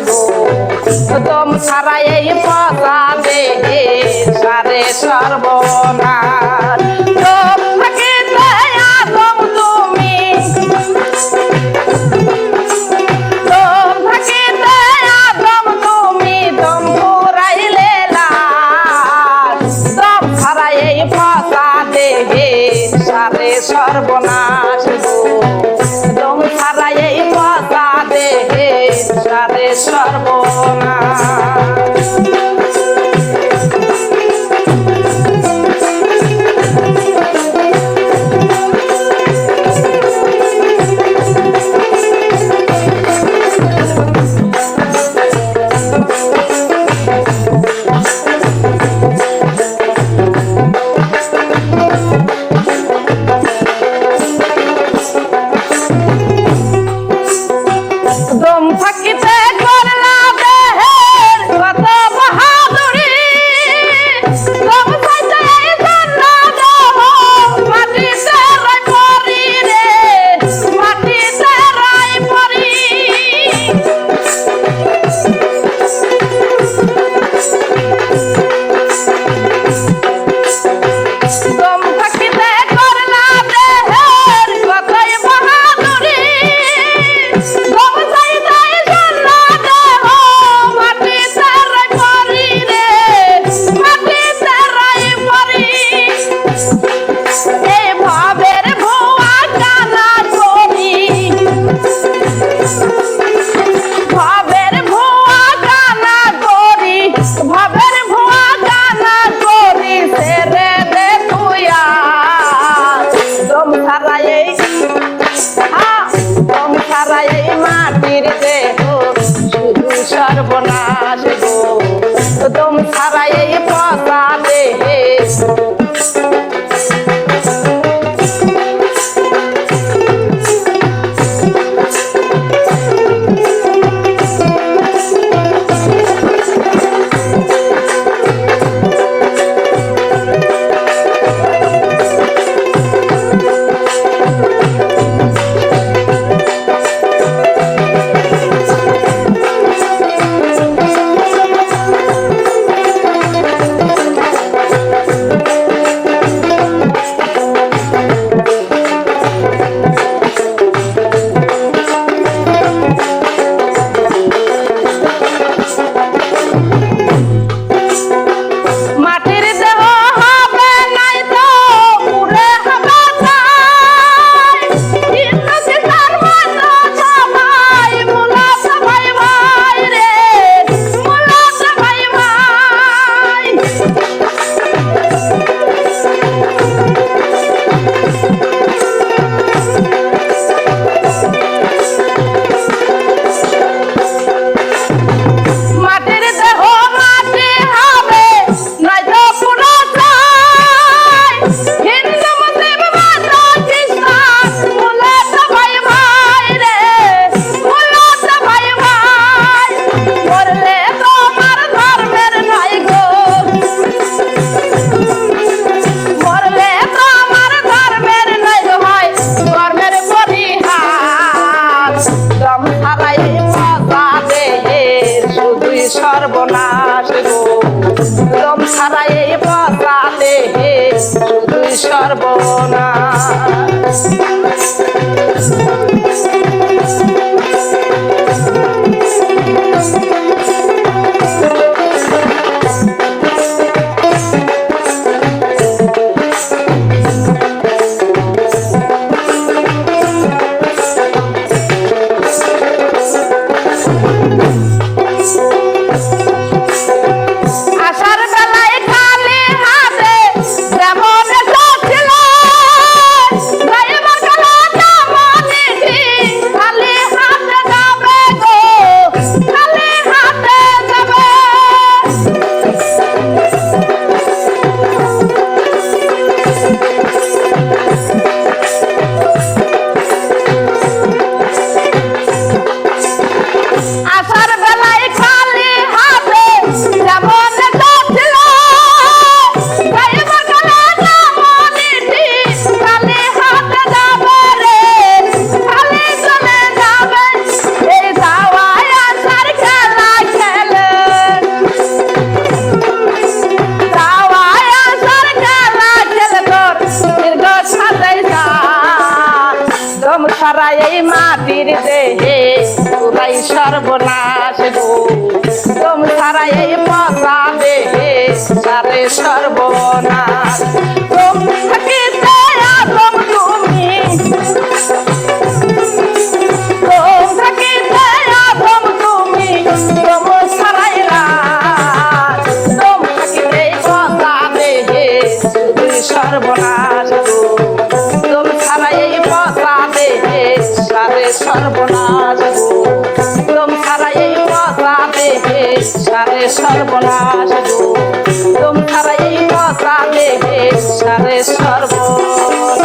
গো তোম সারাই দম হারাই মজা দেহে শুধুই সর্বনাশ গো। দম হারাই মজা দেহে শুধুই সর্বনাশ। সারা এই মাটির দেহে তোরাই সর্বনাশ গো। তোম সারা এই মশা দেহে সারে সর্বনাশ। সারে সর্বনাশ তোমার এই কথা দেহে সারে সর্বনাশ।